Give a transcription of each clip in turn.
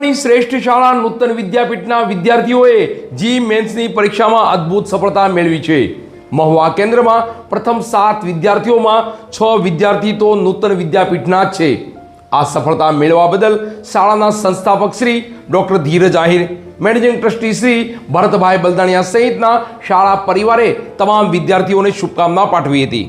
શ્રેષ્ઠ શાળા નૂતન વિદ્યાપીઠના વિદ્યાર્થીઓએ જી મેન્સની પરીક્ષામાં અદ્ભુત સફળતા મેળવી છે. મહુવા કેન્દ્રમાં પ્રથમ સાત વિદ્યાર્થીઓમાં છ વિદ્યાર્થી તો નૂતન વિદ્યાપીઠના જ છે. આ સફળતા મેળવવા બદલ શાળાના સંસ્થાપક Shri doctor Dhiraj Ahir, managing trustee Shri Bharatbhai Baldaniya સહિતના શાળા પરિવારે તમામ વિદ્યાર્થીઓને શુભકામના પાઠવી હતી.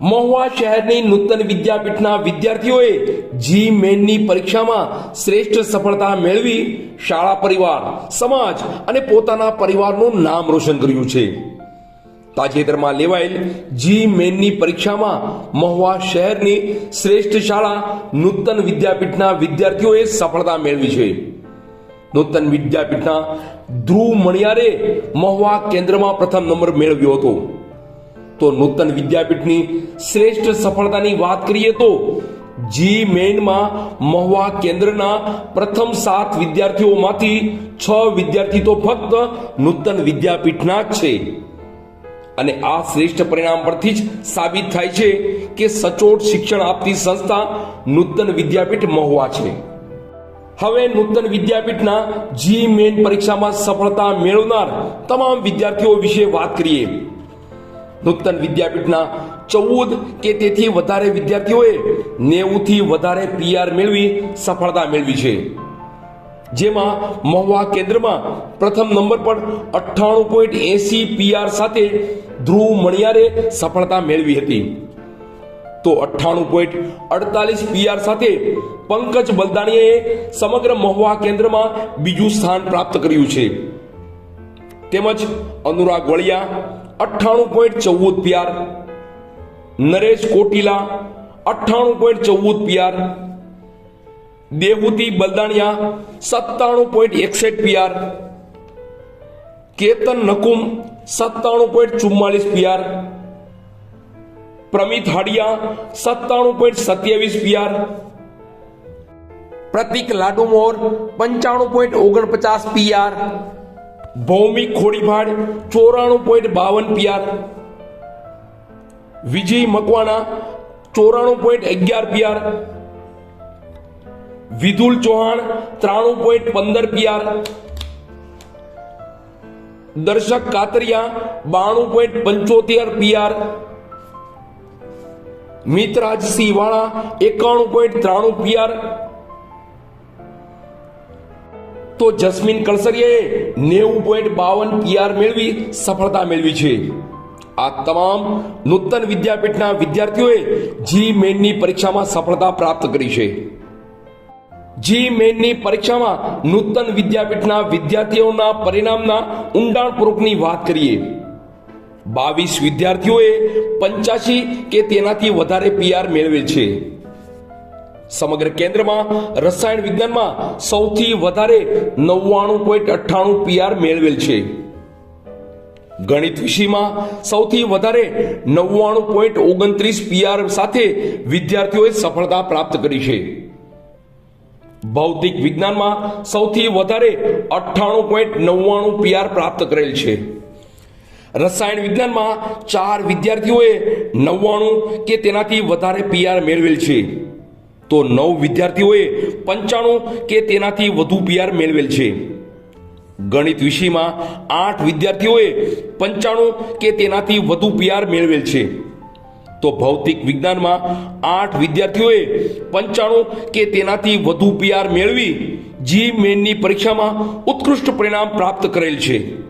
મહુવા શહેરની નૂતન વિદ્યાપીઠના વિદ્યાર્થીઓએ જી મેનની પરીક્ષામાં શ્રેષ્ઠ સફળતા મેળવી શાળા પરિવાર, સમાજ અને પોતાના પરિવારનું નામ રોશન કર્યું છે. તાજેતરમાં લેવાયેલ જી મેનની પરીક્ષામાં મહુવા શહેરની શ્રેષ્ઠ શાળા નૂતન વિદ્યાપીઠના વિદ્યાર્થીઓએ સફળતા મેળવી છે. નૂતન વિદ્યાપીઠના ધ્રુવ મણિયારે મહુવા કેન્દ્રમાં પ્રથમ નંબર મેળવ્યો હતો. તો નૂતન વિદ્યાપીઠની શ્રેષ્ઠ સફળતાની વાત કરીએ તો જી મેઇનમાં મહુવા કેન્દ્રના પ્રથમ સાત વિદ્યાર્થીઓમાંથી છ વિદ્યાર્થી તો ફક્ત નૂતન વિદ્યાપીઠના જ છે. અને આ શ્રેષ્ઠ પરિણામ પરથી જ સાબિત થાય છે કે સચોટ શિક્ષણ આપતી સંસ્થા નૂતન વિદ્યાપીઠ મહુવા છે. હવે નૂતન વિદ્યાપીઠના જી મેઇન પરીક્ષામાં સફળતા મેળવનાર તમામ વિદ્યાર્થીઓ વિશે વાત કરીએ. નૂતન વિદ્યાપીઠના ચૌદ કે તેથી વધારે વિદ્યાર્થીઓએ નેવુંથી વધારે પીઆર મેળવી સફળતા મેળવી છે. જેમાં મહુવા કેન્દ્રમાં પ્રથમ નંબર પર અઠ્ઠાણું પોઈન્ટ એસી પીઆર સાથે ધ્રુવ મણિયારે સફળતા મેળવી હતી. તો અઠ્ઠાણું પોઈન્ટ અડતાલીસ પીઆર સાથે પંકજ બલદાણીએ સમગ્ર મહુવા કેન્દ્રમાં બીજું સ્થાન પ્રાપ્ત કર્યું છે. તેમજ અનુરાગ વળિયા અઠ્ઠાણું પોઈન્ટ ચૌદ પીઆર નરેશ કોટીલા અઠ્ઠાણું પોઈન્ટ ચૌદ પીઆર દેહુતી બલદાણિયા સત્તાણું પોઈન્ટ એકસઠ પીઆર કેતન નકુમ સત્તાણું પોઈન્ટ ચુમ્માલીસ પીઆર પ્રમિત હાડિયા સત્તાણું પોઈન્ટ સત્યાવીસ પીઆર પ્રતિક લાડુમોર પંચાણું પોઈન્ટ ઓગણપચાસ પીઆર ભૌમિક ખોડીભાડ ચોરાણું પોઈન્ટ બાવન પીઆર. વિજય મકવાણા ચોરાણું પોઈન્ટ અગિયાર પીઆર. વિધુલ ચૌહાણ ત્રાણું પોઈન્ટ પંદર પીઆર. દર્શક કાતરિયા બાણું પોઈન્ટ પંચોતેર પીઆર. મિતરાજસિંહ વાળા એકાણું પોઈન્ટ ત્રાણું પીઆર. તો જસ્મીન કળસરીએ નેવું પોઈન્ટ બાવન પીઆર મેળવી સફળતા મેળવી છે. આ તમામ નૂતન વિદ્યાપીઠના વિદ્યાર્થીઓએ જી મેનની પરીક્ષામાં સફળતા પ્રાપ્ત કરી છે. જી મેનની પરીક્ષામાં નૂતન વિદ્યાપીઠના વિદ્યાર્થીઓના પરિણામના ઊંડાણપૂર્વકની વાત કરીએ. બાવીસ વિદ્યાર્થીઓએ પંચ્યાસી કે તેનાથી વધારે પીઆર મેળવેલ છે. સમગ્ર કેન્દ્રમાં રસાયણ વિજ્ઞાનમાં સૌથી વધારે નવ્વાણું પોઈન્ટ અઠ્ઠાણું પીઆર મેળવેલ છે. ગણિત વિષયમાં સૌથી વધારે નવ્વાણું પોઈન્ટ ઓગણત્રીસ પીઆર સાથે વિદ્યાર્થીઓએ સફળતા પ્રાપ્ત કરી છે. ભૌતિક વિજ્ઞાનમાં સૌથી વધારે અઠ્ઠાણું પોઈન્ટ નવ્વાણું પીઆર પ્રાપ્ત કરેલ છે. રસાયણ વિજ્ઞાનમાં ચાર વિદ્યાર્થીઓએ નવ્વાણું કે તેનાથી વધારે પીઆર મેળવેલ છે. તો નવ વિદ્યાર્થીઓએ પંચાણું કે તેનાથી વધુ પીઆર મેળવેલ છે. ગણિત વિષયમાં આઠ વિદ્યાર્થીઓએ પંચાણું કે તેનાથી વધુ પીઆર મેળવેલ છે. તો ભૌતિક વિજ્ઞાનમાં આઠ વિદ્યાર્થીઓએ પંચાણું કે તેનાથી વધુ પીઆર મેળવી જી મેનની પરીક્ષામાં ઉત્કૃષ્ટ પરિણામ પ્રાપ્ત કરેલ છે.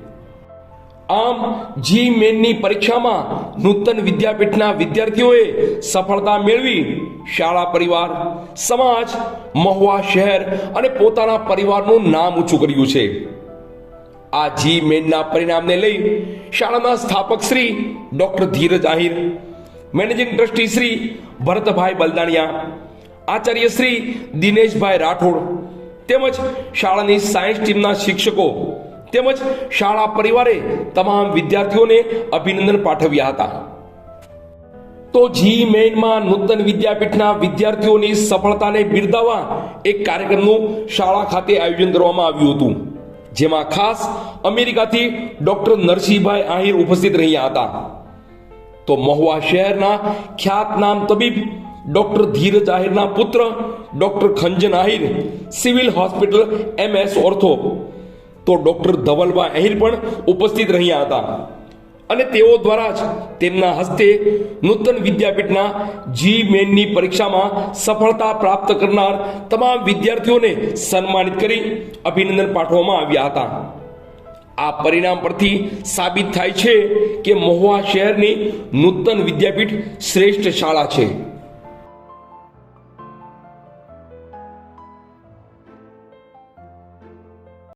આમ જી મેનની પરીક્ષામાં નૂતન વિદ્યાપીઠના વિદ્યાર્થીઓએ સફળતા મેળવી શાળા પરિવાર, સમાજ, મહુવા શહેર અને પોતાના પરિવારનું નામ ઊંચું કર્યું છે. આ જી મેનના પરિણામને લઈ શાળાના સ્થાપક Shri doctor Dhiraj Ahir, managing trustee Shri Bharatbhai Baldaniya, Acharya Shri Dineshbhai Rathod તેમજ શાળાની સાયન્સ ટીમના શિક્ષકો તેમજ શાળા પરિવારે તમામ વિદ્યાર્થીઓને અભિનંદન પાઠવ્યા હતા. તો જી મેઇનમાં નૂતન વિદ્યાપીઠના વિદ્યાર્થીઓની સફળતાને બિરદાવવા એક કાર્યક્રમનું શાળા ખાતે આયોજન કરવામાં આવ્યું હતું. જેમાં ખાસ અમેરિકાથી ડોક્ટર નરસિંહભાઈ આહિર ઉપસ્થિત રહ્યા હતા. તો મહુવા શહેરના ખ્યાતનામ તબીબ ડોક્ટર ધીરજ આહિરના પુત્ર doctor Khanjan Ahir civil hospital MS ortho તો ડોક્ટર ધવલબા અહીર પણ ઉપસ્થિત રહ્યા હતા. અને તેઓ દ્વારા જ તેમના હસ્તે નૂતન વિદ્યાપીઠના જી મેનની પરીક્ષામાં સફળતા પ્રાપ્ત કરનાર તમામ વિદ્યાર્થીઓને સન્માનિત કરી અભિનંદન પાઠવવામાં આવ્યા હતા. આ પરિણામ પરથી સાબિત થાય છે કે મહુવા શહેરની નૂતન વિદ્યાપીઠ શ્રેષ્ઠ શાળા છે.